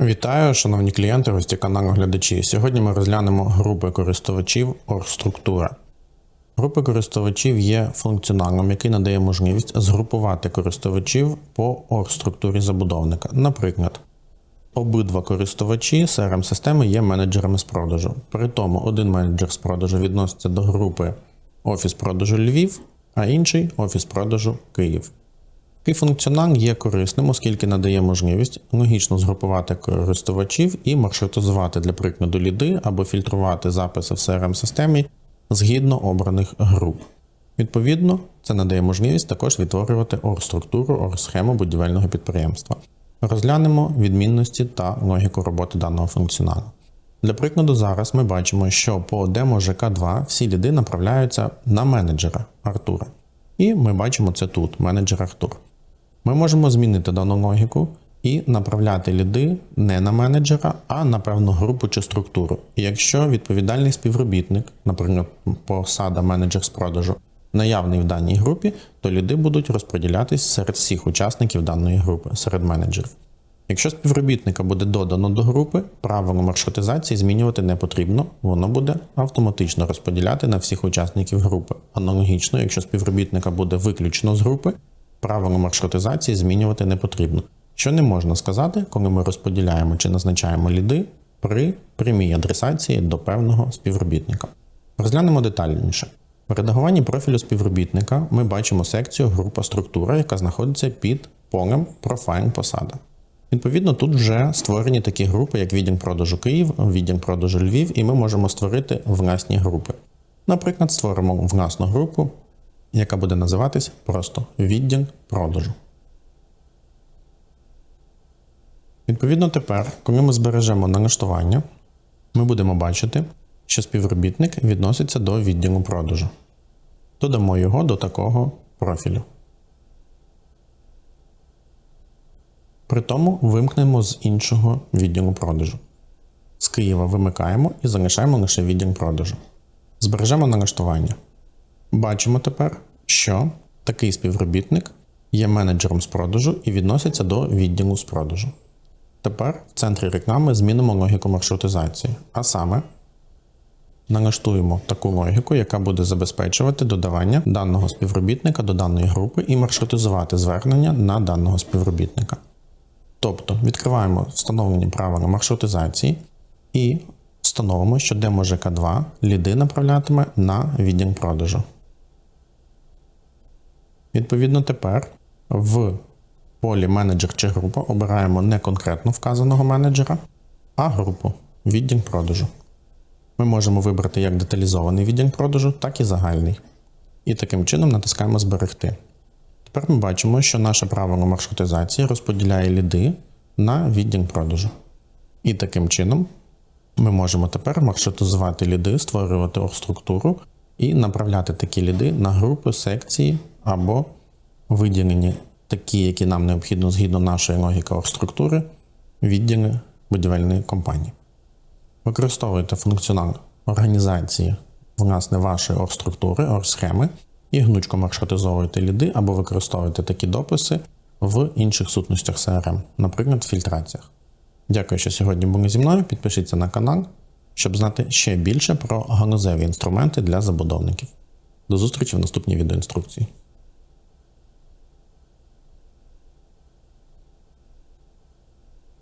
Вітаю, шановні клієнти, гості каналу глядачі. Сьогодні ми розглянемо групи користувачів оргструктура. Групи користувачів є функціоналом, який надає можливість згрупувати користувачів по оргструктурі забудовника. Наприклад, обидва користувачі crm системи є менеджерами з продажу. При тому один менеджер з продажу відноситься до групи Офіс продажу Львів, а інший Офіс продажу Київ. Такий функціонал є корисним, оскільки надає можливість логічно згрупувати користувачів і маршрутизувати для прикладу ліди або фільтрувати записи в crm системі згідно обраних груп. Відповідно, це надає можливість також відтворювати оргструктуру, оргсхему будівельного підприємства. Розглянемо відмінності та логіку роботи даного функціоналу. Для прикладу, зараз ми бачимо, що по демо ЖК2 всі ліди направляються на менеджера Артура. І ми бачимо це тут, менеджер Артур. Ми можемо змінити дану логіку і направляти ліди не на менеджера, а на певну групу чи структуру. І якщо відповідальний співробітник, наприклад, посада менеджер з продажу, наявний в даній групі, то ліди будуть розподілятись серед всіх учасників даної групи, серед менеджерів. Якщо співробітника буде додано до групи, правило маршрутизації змінювати не потрібно, воно буде автоматично розподіляти на всіх учасників групи. Аналогічно, якщо співробітника буде виключено з групи, правило маршрутизації змінювати не потрібно. Що не можна сказати, коли ми розподіляємо чи назначаємо ліди при прямій адресації до певного співробітника. Розглянемо детальніше. В редагуванні профілю співробітника ми бачимо секцію група структура, яка знаходиться під полем профайл посада. Відповідно, тут вже створені такі групи, як відділ продажу Київ, відділ продажу Львів, і ми можемо створити власні групи. Наприклад, створимо власну групу, яка буде називатись просто відділ продажу. Відповідно, тепер, коли ми збережемо налаштування, ми будемо бачити, що співробітник відноситься до відділу продажу. Додамо його до такого профілю. При тому вимкнемо з іншого відділу продажу. З Києва вимикаємо і залишаємо лише відділ продажу. Збережемо налаштування. Бачимо тепер, що такий співробітник є менеджером з продажу і відноситься до відділу з продажу. Тепер в центрі реклами змінимо логіку маршрутизації, а саме налаштуємо таку логіку, яка буде забезпечувати додавання даного співробітника до даної групи і маршрутизувати звернення на даного співробітника. Тобто відкриваємо встановлені правила маршрутизації і встановимо, що демо ЖК2 ліди направлятиме на відділ продажу. Відповідно, тепер в полі менеджер чи група обираємо не конкретно вказаного менеджера, а групу відділ продажу. Ми можемо вибрати як деталізований відділ продажу, так і загальний. І таким чином натискаємо Зберегти. Тепер ми бачимо, що наше правило маршрутизації розподіляє ліди на відділ продажу. І таким чином ми можемо тепер маршрутизувати ліди, створювати оргструктуру і направляти такі ліди на групи, секції або виділені такі, які нам необхідно згідно нашої логіки оргструктури, відділи будівельної компанії. Використовуйте функціонал організації власне вашої оргструктури, оргсхеми і гнучко маршрутизовуйте ліди або використовуйте такі дописи в інших сутностях CRM, наприклад, в фільтраціях. Дякую, що сьогодні були зі мною. Підпишіться на канал, щоб знати ще більше про галузеві інструменти для забудовників. До зустрічі в наступній відеоінструкції.